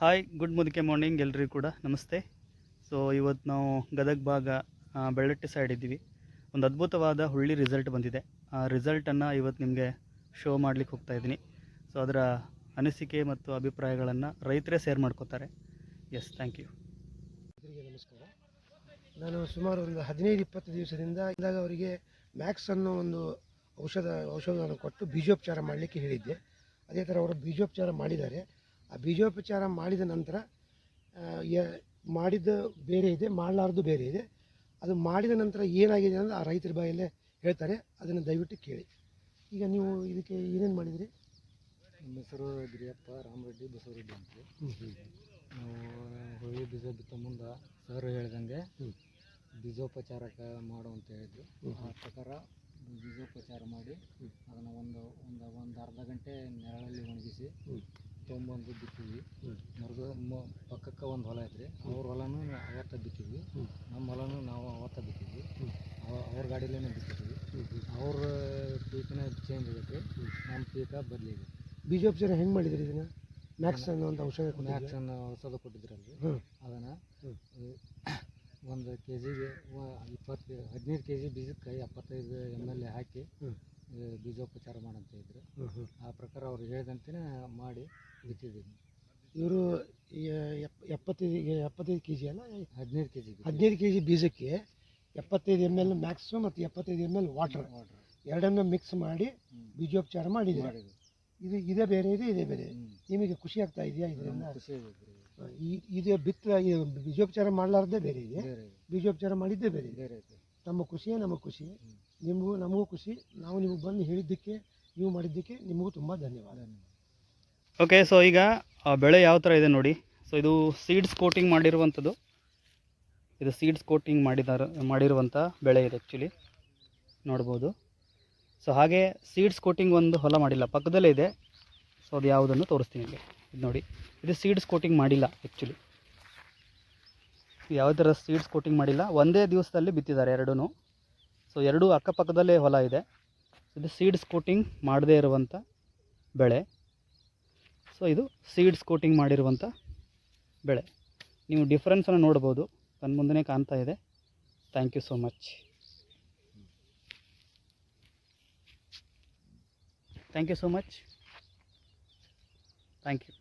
Hi good ಮುದುಕೆ morning ಎಲ್ರಿಗೂ ಕೂಡ. ನಮಸ್ತೆ. ಸೊ ಇವತ್ತು ನಾವು ಗದಗ ಭಾಗ ಬೆಳ್ಳಟ್ಟಿ ಸೈಡ್ ಇದ್ದೀವಿ. ಒಂದು ಅದ್ಭುತವಾದ ಹುಳ್ಳಿ ರಿಸಲ್ಟ್ ಬಂದಿದೆ. ಆ ರಿಸಲ್ಟನ್ನು ಇವತ್ತು ನಿಮಗೆ ಶೋ ಮಾಡ್ಲಿಕ್ಕೆ ಹೋಗ್ತಾ ಇದ್ದೀನಿ. ಸೊ ಅದರ ಅನಿಸಿಕೆ ಮತ್ತು ಅಭಿಪ್ರಾಯಗಳನ್ನು ರೈತರೇ ಶೇರ್ ಮಾಡ್ಕೋತಾರೆ. ಎಸ್ ಥ್ಯಾಂಕ್ ಯು ನಮಸ್ಕಾರ. ನಾನು ಸುಮಾರು ಒಂದು ಹದಿನೈದು, ಇಪ್ಪತ್ತು ದಿವಸದಿಂದ ಇದ್ದಾಗ ಅವರಿಗೆ ಮ್ಯಾಕ್ಸ್ ಅನ್ನೋ ಒಂದು ಔಷಧ, ಔಷಧವನ್ನು ಕೊಟ್ಟು ಬೀಜೋಪಚಾರ ಮಾಡಲಿಕ್ಕೆ ಹೇಳಿದ್ದೆ. ಅದೇ ಥರ ಅವರು ಬೀಜೋಪಚಾರ ಮಾಡಿದ್ದಾರೆ. ಆ ಬೀಜೋಪಚಾರ ಮಾಡಿದ ನಂತರ ಆ, ಯ- ಮಾಡಿದ ಬೇರೆ ಇದೆ ಮಾಡಲಾರ್ದು ಬೇರೆ ಇದೆ. ಅದು ಮಾಡಿದ ನಂತರ ಏನಾಗಿದೆ ಅಂದರೆ ಆ ರೈತರ ಬಾಯಲ್ಲೇ ಹೇಳ್ತಾರೆ ಅದನ್ನು ದಯವಿಟ್ಟು ಕೇಳಿ. ಈಗ ನೀವು ಇದಕ್ಕೆ ಏನೇನು ಮಾಡಿದಿರಿ? ನಮ್ಮ ಹೆಸರು ಗಿರಿಯಪ್ಪ ರಾಮರೆಡ್ಡಿ ಬಸವರೆಡ್ಡಿ ಅಂತ. ನಾವು ಹೋಳಿ ಬೀಜ ಬಿತ್ತ ಮುಂದೆ ಸರ್ ಹೇಳ್ದಂಗೆ. ಬೀಜೋಪಚಾರಕ್ಕೆ ಮಾಡು ಅಂತ ಹೇಳಿದ್ರು. ಆ ಪ್ರಕಾರ ಬೀಜೋಪಚಾರ ಮಾಡಿ ಅದನ್ನು ಒಂದು ಒಂದು ಒಂದು ಅರ್ಧ ಗಂಟೆ ನೆರಳಲ್ಲಿ ಒಣಗಿಸಿ. ತೊಗೊಂಬಂದು ಬಿತ್ತೀವಿ. ಮರದ ಮ ಪಕ್ಕಕ್ಕೆ ಒಂದು ಹೊಲ ಐತ್ರಿ ಅವ್ರ ಹೊಲನೂ ಅವತ್ತ ಬಿತ್ತೀವಿ. ನಮ್ಮ ಹೊಲನೂ ನಾವು ಅವತ್ತ ಬಿತ್ತೀವಿ ಅವ್ರ ಗಾಡಿಲೇ ಬಿತ್ತಿದ್ವಿ ಅವ್ರ ಪೀಕನ ಚೇಂಜ್ ಆಗೈತೆ. ನಮ್ಮ ಪೀಕ ಬದಲಿಗೆ ಬೀಜೋಪಚಾರ ಹೆಂಗೆ ಮಾಡಿದ್ರಿ ಇದನ್ನು? ಮ್ಯಾಕ್ಸ್ ಅನ್ನೋ ಒಂದು ಔಷಧ ಮ್ಯಾಕ್ಸ್? ಅನ್ನು ಔಷಧ ಕೊಟ್ಟಿದ್ರಲ್ಲಿ. ಅದನ್ನು. ಒಂದು ಕೆ ಜಿಗೆ ಇಪ್ಪತ್ತು ಹದಿನೈದು ಕೆ ಜಿ ಬೀಜಕ್ಕೆ ಎಪ್ಪತ್ತೈದು ಎಂ ಎಲ್ ಎ ಹಾಕಿ ಬೀಜೋಪಚಾರ ಮಾಡಂತ ಇದ್ರು. ಆ ಪ್ರಕಾರ ಅವ್ರು ಹೇಳ್ದಂತೆಯೇ ಮಾಡಿ ಬಿತ್ತಿದ್ದೀನಿ ಇವರು ಎಪ್ಪತ್ತೈದು ಎಪ್ಪತ್ತೈದು ಕೆ ಜಿ ಅಲ್ಲ? ಹದಿನೈದು ಕೆ ಜಿ ಹದಿನೈದು ಕೆ ಜಿ ಬೀಜಕ್ಕೆ ಎಪ್ಪತ್ತೈದು ಎಂ ಎಲ್ ಮ್ಯಾಕ್ಸು ಮತ್ತು ಎಪ್ಪತ್ತೈದು ಎಂ ಎಲ್ ವಾಟರ್ ವಾಟ್ರ್ ಎರಡನ್ನು ಮಿಕ್ಸ್ ಮಾಡಿ ಬೀಜೋಪಚಾರ ಮಾಡಿದ್ದೀರಾ? ಇದು ಇದೇ ಬೇರೆ ಇದೆ ಇದೇ ಬೇರೆ. ನಿಮಗೆ ಖುಷಿ ಆಗ್ತಾ ಇದೆಯಾ ಇದರಿಂದ? ಇದು ಬಿತ್ತ ಬೀಜೋಪಚಾರ ಮಾಡಲಾರ್ದೇ ಬೇರೆ ಇದೆ. ಬೀಜೋಪಚಾರ ಮಾಡಿದ್ದೇ ಬೇರೆ ಇದೆ. ತಮ್ಮ ಖುಷಿಯೇ ನಮ್ಮ ಖುಷಿ. ನಿಮಗೂ ನಮಗೂ ಖುಷಿ. ನಾವು ನಿಮಗೆ ಬಂದು ಹೇಳಿದ್ದಕ್ಕೆ, ನೀವು ಮಾಡಿದ್ದಕ್ಕೆ ನಿಮಗೂ ತುಂಬ ಧನ್ಯವಾದ. ಓಕೆ ಸೊ ಈಗ ಬೆಳೆ ಯಾವ ಥರ ಇದೆ ನೋಡಿ. ಸೊ ಇದು ಸೀಡ್ಸ್ ಕೋಟಿಂಗ್ ಮಾಡಿರುವಂಥದ್ದು. ಇದು ಸೀಡ್ಸ್ ಕೋಟಿಂಗ್ ಮಾಡಿದಾರ, ಮಾಡಿರುವಂಥ ಬೆಳೆ ಇದೆ ಆ್ಯಕ್ಚುಲಿ ನೋಡ್ಬೋದು. ಸೊ ಹಾಗೆ ಸೀಡ್ಸ್ ಕೋಟಿಂಗ್ ಒಂದು ಹೊಲ ಮಾಡಿಲ್ಲ, ಪಕ್ಕದಲ್ಲೇ ಇದೆ. ಸೊ ಅದು ಯಾವುದನ್ನು ತೋರಿಸ್ತೀನಿ ನಿಮಗೆ. ಇದು ನೋಡಿ. ಇದು ಸೀಡ್ಸ್ ಕೋಟಿಂಗ್ ಮಾಡಿಲ್ಲ ಆ್ಯಕ್ಚುಲಿ ಯಾವ ಥರ ಸೀಡ್ಸ್ ಕೋಟಿಂಗ್ ಮಾಡಿಲ್ಲ, ಒಂದೇ ದಿವಸದಲ್ಲಿ ಬಿತ್ತಿದ್ದಾರೆ ಎರಡೂ ಸೊ ಎರಡೂ ಅಕ್ಕಪಕ್ಕದಲ್ಲೇ ಹೊಲ ಇದೆ. ಇದು ಸೀಡ್ಸ್ ಕೋಟಿಂಗ್ ಮಾಡದೇ ಇರುವಂಥ ಬೆಳೆ. ಸೊ ಇದು ಸೀಡ್ಸ್ ಕೋಟಿಂಗ್ ಮಾಡಿರುವಂಥ ಬೆಳೆ. ನೀವು ಡಿಫ್ರೆನ್ಸನ್ನು ನೋಡ್ಬೋದು. ನನ್ನ ಮುಂದೆ ಕಾಣ್ತಾ ಇದೆ. Thank you so much thank you so much thank you